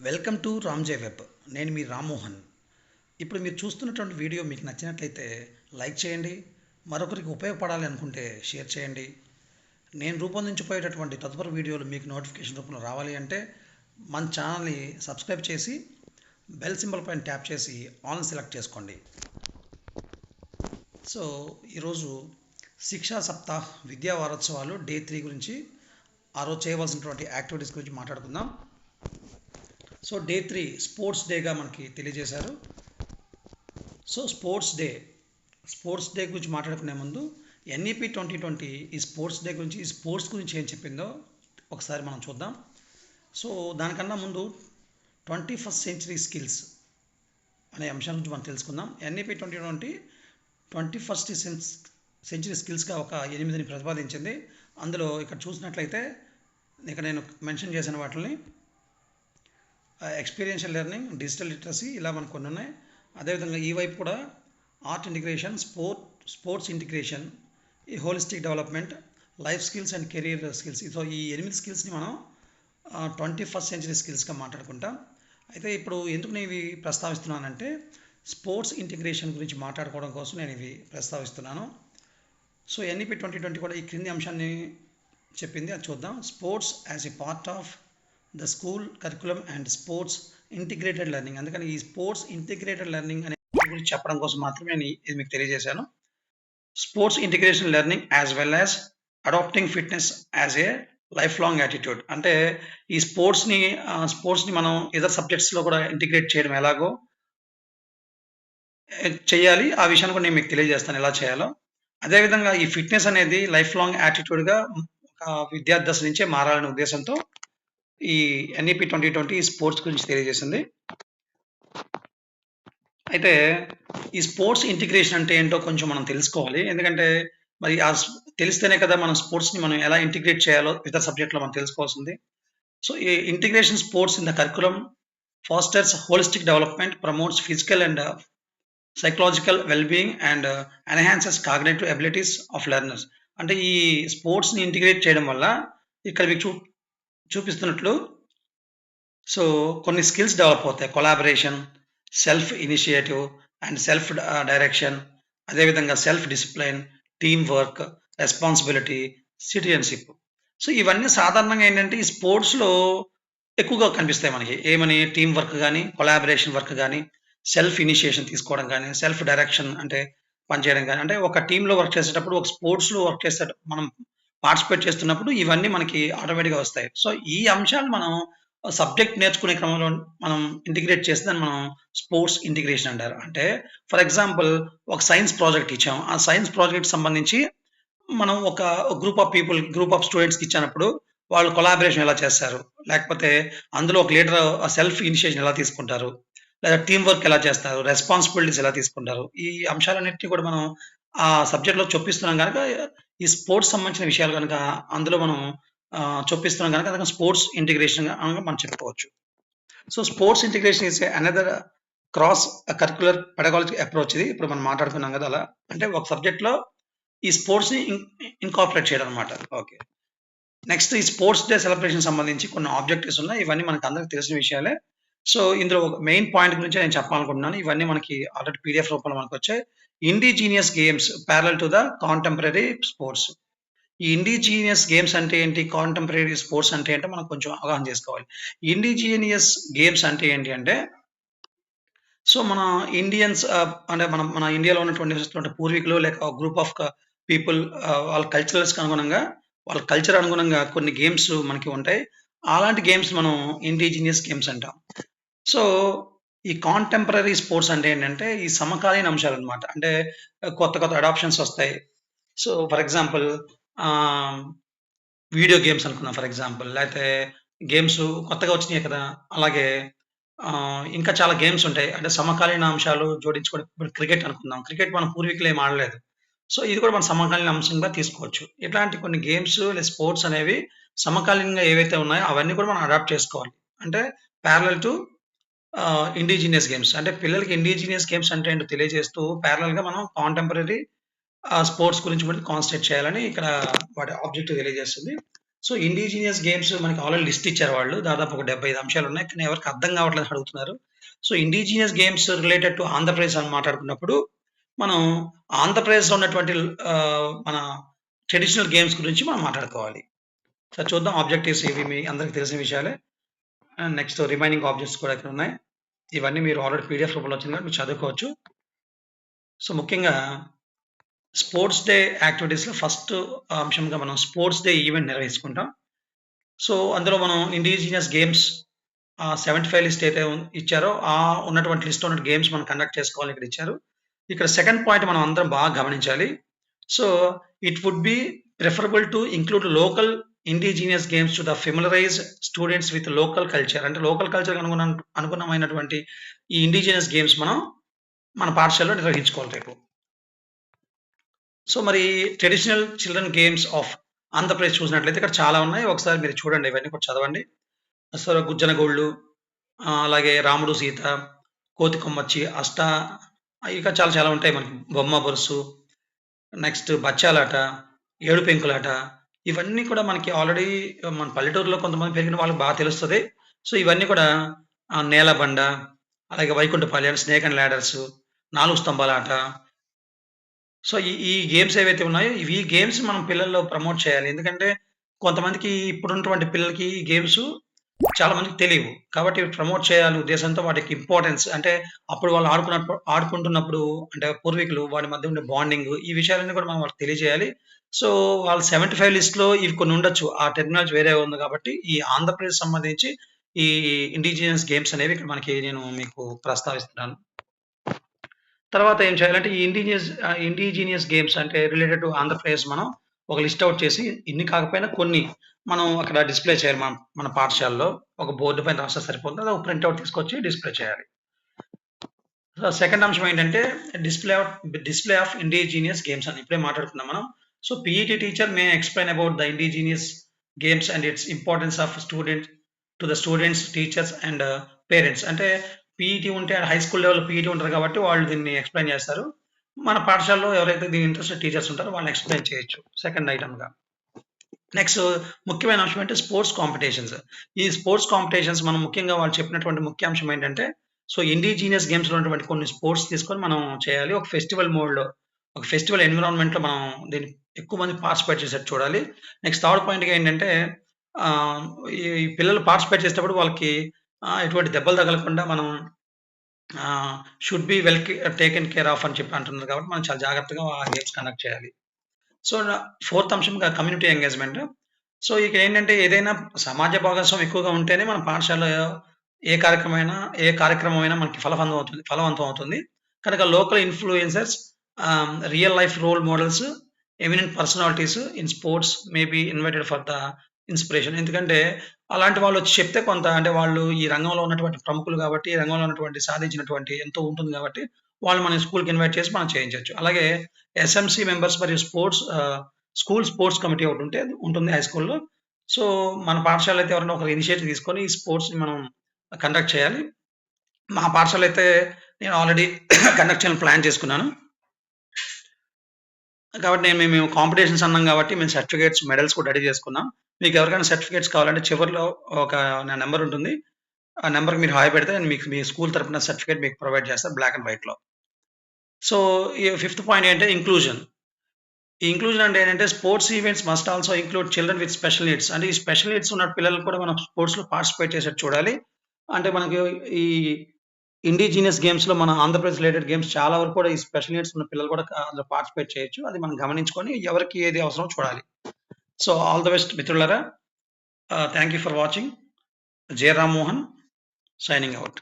Welcome to రామ్జే web. నేను మీ రామ్మోహన్. ఇప్పుడు మీరు చూస్తున్నటువంటి వీడియో మీకు నచ్చినట్లయితే లైక్ చేయండి మరొకరికి ఉపయోగపడాలి అనుకుంటే షేర్ చేయండి. నేను రూపొందించిపోయేటటువంటి తదుపరి వీడియోలు మీకు నోటిఫికేషన్ రూపంలో రావాలి అంటే మన ఛానల్ని సబ్స్క్రైబ్ చేసి బెల్ సింబల్ పైన ట్యాప్ చేసి ఆన్ సెలెక్ట్ చేసుకోండి. సో ఈరోజు శిక్షా సప్తాహ్ విద్యా వారోత్సవాలు డే త్రీ గురించి ఆ రోజు చేయవలసినటువంటి యాక్టివిటీస్ గురించి మాట్లాడుకుందాం. సో డే త్రీ స్పోర్ట్స్ డేగా మనకి తెలియజేశారు. So sports day sports day గురించి మాట్లాడుకునే ముందు ఎన్ఈపి ట్వంటీ ట్వంటీ ఈ స్పోర్ట్స్ డే గురించి ఈ స్పోర్ట్స్ గురించి ఏం చెప్పిందో ఒకసారి మనం చూద్దాం. సో దానికన్నా ముందు ట్వంటీ ఫస్ట్ సెంచరీ స్కిల్స్ అనే అంశం గురించి మనం తెలుసుకుందాం. NEP twenty twenty twenty first century స్కిల్స్గా ఒక ఎనిమిదిని ప్రతిపాదించింది. అందులో ఇక్కడ చూసినట్లయితే ఇక్కడ నేను మెన్షన్ చేసిన వాటిని ఎక్స్పీరియన్షియల్ లెర్నింగ్ డిజిటల్ లిటరసీ ఇలా మనకు కొన్ని ఉన్నాయి. అదేవిధంగా ఈ వైపు కూడా art integration sport sports integration ఈ holistic development life skills and career skills so ఈ ఎనిమిది స్కిల్స్ని మనం ట్వంటీ ఫస్ట్ సెంచరీ స్కిల్స్గా మాట్లాడుకుంటాం. అయితే ఇప్పుడు ఎందుకు నేను ఇవి ప్రస్తావిస్తున్నానంటే స్పోర్ట్స్ ఇంటిగ్రేషన్ గురించి మాట్లాడుకోవడం కోసం నేను ఇవి ప్రస్తావిస్తున్నాను. సో ఎన్ఈపి ట్వంటీ ట్వంటీ కూడా ఈ క్రింది అంశాన్ని చెప్పింది. అది చూద్దాం. Sports as a part of the school curriculum and sports integrated learning అందుకని ఈ స్పోర్ట్స్ ఇంటిగ్రేటెడ్ లెర్నింగ్ అనే గురించి చెప్పడం కోసం మాత్రమే నేను ఇది మీకు తెలియజేశాను. Sports integration learning as well as adapting fitness as a life long attitude అంటే ఈ స్పోర్ట్స్ని స్పోర్ట్స్ని మనం ఇతర సబ్జెక్ట్స్లో కూడా ఇంటిగ్రేట్ చేయడం ఎలాగో చేయాలి ఆ విషయాన్ని కూడా నేను మీకు తెలియజేస్తాను ఎలా చేయాలో. అదేవిధంగా ఈ ఫిట్నెస్ అనేది లైఫ్ లాంగ్ యాటిట్యూడ్గా ఒక విద్యార్థి దశ నుంచే మారాలనే ఉద్దేశంతో ఈ ఎన్ఈపి ట్వంటీ ట్వంటీ స్పోర్ట్స్ గురించి తెలియజేసింది. అయితే ఈ స్పోర్ట్స్ ఇంటిగ్రేషన్ అంటే ఏంటో కొంచెం మనం తెలుసుకోవాలి. ఎందుకంటే మరి ఆ తెలిస్తేనే కదా మనం స్పోర్ట్స్ని మనం ఎలా ఇంటిగ్రేట్ చేయాలో ఇతర సబ్జెక్ట్లో మనం తెలుసుకోవాల్సింది. సో ఈ integration sports in the curriculum fosters holistic development promotes physical and psychological wellbeing and enhances cognitive abilities of learners. అంటే ఈ స్పోర్ట్స్ని ఇంటిగ్రేట్ చేయడం వల్ల ఇక్కడ మీకు చూ చూపిస్తున్నట్లు. సో కొన్ని స్కిల్స్ డెవలప్ అవుతాయి. Collaboration self initiative and self direction. అదేవిధంగా self discipline team work responsibility citizenship. So ఇవన్నీ సాధారణంగా ఏంటంటే ఈ స్పోర్ట్స్లో ఎక్కువగా కనిపిస్తాయి మనకి. ఏమని? టీం వర్క్ కానీ కొలాబరేషన్ వర్క్ కానీ సెల్ఫ్ ఇనిషియేషన్ తీసుకోవడం కానీ సెల్ఫ్ డైరెక్షన్ అంటే పనిచేయడం కానీ అంటే ఒక టీంలో వర్క్ చేసేటప్పుడు ఒక స్పోర్ట్స్లో వర్క్ చేసేటప్పుడు మనం పార్టిసిపేట్ చేస్తున్నప్పుడు ఇవన్నీ మనకి ఆటోమేటిక్గా వస్తాయి. సో ఈ అంశాలు మనం సబ్జెక్ట్ నేర్చుకునే క్రమంలో మనం ఇంటిగ్రేట్ చేస్తే దాన్ని మనం స్పోర్ట్స్ ఇంటిగ్రేషన్ అంటారు. అంటే ఫర్ ఎగ్జాంపుల్ ఒక సైన్స్ ప్రాజెక్ట్ ఇచ్చాం. ఆ సైన్స్ ప్రాజెక్ట్ సంబంధించి మనం ఒక group of people group of స్టూడెంట్స్కి ఇచ్చినప్పుడు వాళ్ళు కొలాబరేషన్ ఎలా చేస్తారు? లేకపోతే అందులో ఒక లీడర్ సెల్ఫ్ ఇనిషియేషన్ ఎలా తీసుకుంటారు? లేదా టీం వర్క్ ఎలా చేస్తారు? రెస్పాన్సిబిలిటీస్ ఎలా తీసుకుంటారు? ఈ అంశాలన్నింటినీ కూడా మనం ఆ సబ్జెక్ట్లో చొప్పిస్తున్నాం కనుక ఈ స్పోర్ట్స్ సంబంధించిన విషయాలు కనుక అందులో మనం చూపిస్తున్నాం కనుక అందుకని స్పోర్ట్స్ ఇంటిగ్రేషన్ మనం చెప్పుకోవచ్చు. So sports integration is another cross curricular pedagogy approach ఇది. ఇప్పుడు మనం మాట్లాడుకున్నాం కదా అలా. అంటే ఒక సబ్జెక్ట్లో ఈ స్పోర్ట్స్ని ఇన్కార్పొరేట్ చేయడం అనమాట ఓకే. నెక్స్ట్ ఈ స్పోర్ట్స్ డే సెలబ్రేషన్ సంబంధించి కొన్ని ఆబ్జెక్టివ్స్ ఉన్నాయి. ఇవన్నీ మనకు అందరికి తెలిసిన విషయాలే. సో ఇందులో ఒక మెయిన్ పాయింట్ గురించి నేను చెప్పాలనుకుంటున్నాను. ఇవన్నీ మనకి ఆల్రెడీ పీడిఎఫ్ రూపంలో మనకు వచ్చాయి indigenous games parallel to the contemporary sports ఈ ఇండిజీనియస్ గేమ్స్ అంటే ఏంటి? కాంటెంపరీ స్పోర్ట్స్ అంటే ఏంటో మనం కొంచెం అవగాహన చేసుకోవాలి. ఇండిజీనియస్ గేమ్స్ అంటే ఏంటి అంటే సో మన ఇండియన్స్ అంటే మనం మన ఇండియాలో ఉన్నటువంటి పూర్వీకులు లేక గ్రూప్ ఆఫ్ పీపుల్ వాళ్ళ కల్చరల్స్కి అనుగుణంగా వాళ్ళ కల్చర్ అనుగుణంగా కొన్ని గేమ్స్ మనకి ఉంటాయి. అలాంటి గేమ్స్ మనం ఇండిజినియస్ గేమ్స్ అంటాం. సో ఈ కాంటెంపరీ స్పోర్ట్స్ అంటే ఏంటంటే ఈ సమకాలీన అంశాలు అనమాట అంటే కొత్త కొత్త అడాప్షన్స్ వస్తాయి. So for example video games అనుకుందాం ఫర్ ఎగ్జాంపుల్ లేకపోతే గేమ్స్ కొత్తగా వచ్చినాయి కదా. అలాగే ఇంకా చాలా గేమ్స్ ఉంటాయి. అంటే సమకాలీన అంశాలు జోడించుకోవడం ఇప్పుడు క్రికెట్ అనుకుందాం. క్రికెట్ మన పూర్వీకులు ఏం ఆడలేదు. సో ఇది కూడా మన సమకాలీన అంశంగా తీసుకోవచ్చు. ఇట్లాంటి కొన్ని గేమ్స్ లేదా స్పోర్ట్స్ అనేవి సమకాలీనంగా ఏవైతే ఉన్నాయో అవన్నీ కూడా మనం అడాప్ట్ చేసుకోవాలి. అంటే ప్యారలల్ టు ఇండిజినియస్ గేమ్స్ అంటే పిల్లలకి ఇండిజినియస్ గేమ్స్ అంటే ఏంటో తెలియజేస్తూ ప్యారలల్గా మనం కాంటెంపరీ స్పోర్ట్స్ గురించి కూడా కాన్సన్ట్రేట్ చేయాలని ఇక్కడ వాటి ఆబ్జెక్టివ్ తెలియజేస్తుంది సో, ఇండిజినియస్ గేమ్స్ మనకి ఆల్రెడీ లిస్ట్ ఇచ్చారు వాళ్ళు. దాదాపు ఒక డెబ్భై అంశాలు ఉన్నాయి కానీ ఎవరికి అర్థం కావట్లేదు అడుగుతున్నారు. So, indigenous games related to Andhra Pradesh అని మాట్లాడుకున్నప్పుడు, మనం ఆంధ్రప్రదేశ్‌లో ఉన్నటువంటి మన ట్రెడిషనల్ గేమ్స్ గురించి మనం మాట్లాడుకోవాలి. సో, చూద్దాం ఆబ్జెక్టివ్స్ ఇవి మీ అందరికి తెలిసిన విషయాలే. అండ్ నెక్స్ట్ రిమైనింగ్ ఆబ్జెక్ట్స్ కూడా ఇక్కడ ఉన్నాయి. ఇవన్నీ మీరు ఆల్రెడీ పీడీఎఫ్ రూపంలో వచ్చింది మీరు చదువుకోవచ్చు. సో, ముఖ్యంగా స్పోర్ట్స్ డే యాక్టివిటీస్‌లో ఫస్ట్ అంశంగా మనం స్పోర్ట్స్ డే ఈవెంట్ నిర్వహించుకుంటాం. సో, అందులో మనం indigenous games seventy five list అయితే ఇచ్చారో, ఆ ఉన్నటువంటి లిస్ట్ ఉన్న గేమ్స్ మనం కండక్ట్ చేసుకోవాలని ఇక్కడ ఇచ్చారు. ఇక్కడ సెకండ్ పాయింట్ మనం అందరం బాగా గమనించాలి. So, it would be preferable to include local indigenous games to the familiarize students with local culture. అంటే లోకల్ కల్చర్ అనుగుణ అనుగుణమైనటువంటి ఈ ఇండిజినస్ గేమ్స్ మనం మన పాఠశాలలో నిర్వహించుకోవాలి రేపు. సో, మరి traditional children games of Andhra Pradesh చూసినట్లయితే ఇక్కడ చాలా ఉన్నాయి. ఒకసారి మీరు చూడండి ఇవన్నీ కూడా చదవండి. సో, గుజ్జన గోళ్ళు అలాగే రాముడు, సీత, కోతి కొమ్మచ్చి, అష్ట ఇంకా చాలా చాలా ఉంటాయి మనకి. బొమ్మ బొరుసు, నెక్స్ట్ బచ్చాలాట, ఏడు పెంకులాట ఇవన్నీ కూడా మనకి ఆల్రెడీ మన పల్లెటూరులో కొంతమంది పెరిగిన వాళ్ళకి బాగా తెలుస్తుంది సో, ఇవన్నీ కూడా నేలబండ, అలాగే వైకుంఠపాలెం, స్నేక్ అండ్ ల్యాడర్స్ నాలుగు స్తంభాల ఆట. సో, ఈ ఈ గేమ్స్ ఏవైతే ఉన్నాయో ఇవి గేమ్స్ మనం పిల్లల్లో ప్రమోట్ చేయాలి. ఎందుకంటే కొంతమందికి ఇప్పుడున్నటువంటి పిల్లలకి ఈ గేమ్స్ చాలా మందికి తెలియవు కాబట్టి ప్రమోట్ చేయాలి ఉద్దేశంతో వాటికి ఇంపార్టెన్స్ అంటే అప్పుడు వాళ్ళు ఆడుకున్నప్పుడు ఆడుకుంటున్నప్పుడు అంటే పూర్వీకులు వారి మధ్య ఉండే బాండింగ్ ఈ విషయాలన్నీ కూడా మనం వాళ్ళకి తెలియజేయాలి. సో, వాళ్ళ సెవెంటీ ఫైవ్ లిస్ట్‌లో ఇవి కొన్ని ఉండొచ్చు. ఆ టెక్నాలజీ వేరే ఉంది కాబట్టి ఈ ఆంధ్రప్రదేశ్ సంబంధించి ఈ ఇండిజినియస్ గేమ్స్ అనేవి ఇక్కడ మనకి నేను మీకు ప్రస్తావిస్తున్నాను. తర్వాత ఏం చేయాలంటే ఈ ఇండిజినియస్ ఇండిజినియస్ గేమ్స్ అంటే రిలేటెడ్ టు ఆంధ్రప్రదేశ్ మనం ఒక లిస్ట్ అవుట్ చేసి ఇన్ని కాకపోయినా కొన్ని మనం అక్కడ డిస్‌ప్లే చేయాలి మనం మన పాఠశాలలో. ఒక బోర్డు పైన రాస్తే సరిపోతుంది. అది ఒక ప్రింట్ తీసుకొచ్చి డిస్‌ప్లే చేయాలి. సెకండ్ అంశం ఏంటంటే display of display of indigenous games అని ఇప్పుడే మాట్లాడుకున్నాం మనం. So, PET teacher may explain about the indigenous games and its importance of student to the students, teachers and parents. అంటే పీఈటీ ఉంటే హై స్కూల్ లెవెల్ పీఈటీ ఉంటారు కాబట్టి వాళ్ళు దీన్ని ఎక్స్‌ప్లెయిన్ చేస్తారు. మన పాఠశాలలో ఎవరైతే దీని ఇంట్రెస్ట్ టీచర్స్ ఉంటారో వాళ్ళని ఎక్స్‌ప్లెయిన్ చేయొచ్చు. సెకండ్ ఐటమ్గా నెక్స్ట్ ముఖ్యమైన అంశం అంటే స్పోర్ట్స్ కాంపిటీషన్స్. ఈ స్పోర్ట్స్ కాంపిటీషన్స్ మనం ముఖ్యంగా వాళ్ళు చెప్పినటువంటి ముఖ్య అంశం ఏంటంటే, సో, ఇండిజీనియస్ గేమ్స్‌లో ఉన్నటువంటి కొన్ని స్పోర్ట్స్ తీసుకొని మనం చేయాలి. ఒక ఫెస్టివల్ మోడ్‌లో, ఒక ఫెస్టివల్ ఎన్విరాన్మెంట్‌లో మనం దీన్ని ఎక్కువ మంది పార్టిసిపేట్ చేసేట్టు చూడాలి. నెక్స్ట్ థర్డ్ పాయింట్‌గా ఏంటంటే ఈ పిల్లలు పార్టిసిపేట్ చేసేటప్పుడు వాళ్ళకి ఎటువంటి దెబ్బలు తగలకుండా మనం should be well taken care of అని చెప్పి అంటున్నారు కాబట్టి మనం చాలా జాగ్రత్తగా ఆ గేమ్స్ కండక్ట్ చేయాలి. సో, ఫోర్త్ అంశం కమ్యూనిటీ ఎంగేజ్‌మెంట్. సో, ఇక ఏంటంటే ఏదైనా సమాజ భాగస్వామ్యం ఎక్కువగా ఉంటేనే మన పాఠశాలలో ఏ కార్యక్రమమైనా ఏ కార్యక్రమమైనా మనకి ఫలవంతం అవుతుంది ఫలవంతం అవుతుంది. కనుక local influencers real life role models, eminent personalities in sports may be invited for the inspiration. ఎందుకంటే అలాంటి వాళ్ళొచ్చి చెప్తే కొంత అంటే వాళ్ళు ఈ రంగంలో ఉన్నటువంటి ప్రముఖులు కాబట్టి, ఈ రంగంలో ఉన్నటువంటి సాధించినటువంటి ఎంతో ఉంటుంది కాబట్టి వాళ్ళు మన స్కూల్‌కి ఇన్వైట్ చేసి మనం చేయించొచ్చు. అలాగే ఎస్ఎంసి మెంబర్స్ మరియు స్పోర్ట్స్ స్కూల్ స్పోర్ట్స్ కమిటీ ఒకటి ఉంటే ఉంటుంది హై స్కూల్‌లో. సో, మన పాఠశాల అయితే ఎవరైనా ఒకరు ఇనిషియేటివ్ తీసుకొని ఈ స్పోర్ట్స్‌ని మనం కండక్ట్ చేయాలి. మా పాఠశాల అయితే నేను ఆల్రెడీ కండక్ట్ చేయాలని ప్లాన్ చేసుకున్నాను. కాబట్టి నేను మేము కాంపిటీషన్స్ అన్నాం కాబట్టి మేము సర్టిఫికేట్స్, మెడల్స్ కూడా రెడీ చేసుకున్నాం. మీకు ఎవరికైనా సర్టిఫికేట్స్ కావాలంటే చివర్లో ఒక నా నెంబర్ ఉంటుంది. ఆ నెంబర్కి మీరు హాయ్ పెడితే నేను మీకు మీ స్కూల్ తరపున సర్టిఫికేట్ మీకు ప్రొవైడ్ చేస్తాను బ్లాక్ అండ్ వైట్‌లో. సో, ఈ ఫిఫ్త్ పాయింట్ ఏంటంటే ఇంక్లూజన్. ఈ ఇంక్లూజన్ అంటే ఏంటంటే sports events must also include children with special needs. అంటే ఈ స్పెషల్ నీడ్స్ ఉన్న పిల్లలు కూడా మనం స్పోర్ట్స్‌లో పార్టిసిపేట్ చేసేట్టు చూడాలి. అంటే మనకి ఈ ఇండిజినస్ గేమ్స్‌లో మన ఆంధ్రప్రదేశ్ రిలేటెడ్ గేమ్స్ చాలా వరకు కూడా ఈ స్పెషల్ నీడ్స్ ఉన్న పిల్లలు కూడా అందులో పార్టిసిపేట్ చేయొచ్చు. అది మనం గమనించుకొని ఎవరికి ఏది అవసరమో చూడాలి. సో, ఆల్ ది బెస్ట్ మిత్రులరా thank you for watching. Jayaram Rammohan signing out